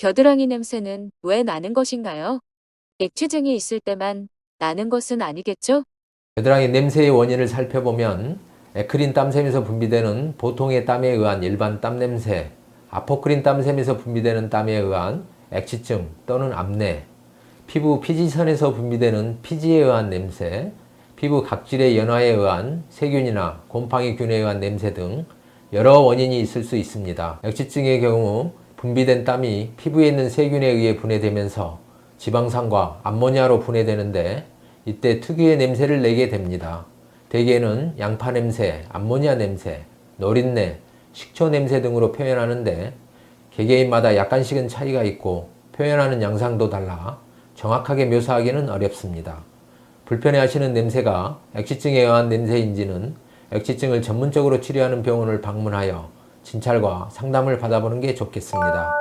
겨드랑이 냄새는 왜 나는 것인가요? 액취증이 있을 때만 나는 것은 아니겠죠? 겨드랑이 냄새의 원인을 살펴보면 에크린 땀샘에서 분비되는 보통의 땀에 의한 일반 땀 냄새, 아포크린 땀샘에서 분비되는 땀에 의한 액취증 또는 암내, 피부 피지선에서 분비되는 피지에 의한 냄새, 피부 각질의 연화에 의한 세균이나 곰팡이균에 의한 냄새 등 여러 원인이 있을 수 있습니다. 액취증의 경우 분비된 땀이 피부에 있는 세균에 의해 분해되면서 지방산과 암모니아로 분해되는데 이때 특유의 냄새를 내게 됩니다. 대개는 양파 냄새, 암모니아 냄새, 노린내, 식초 냄새 등으로 표현하는데 개개인마다 약간씩은 차이가 있고 표현하는 양상도 달라 정확하게 묘사하기는 어렵습니다. 불편해하시는 냄새가 액취증에 의한 냄새인지는 액취증을 전문적으로 치료하는 병원을 방문하여 진찰과 상담을 받아보는 게 좋겠습니다.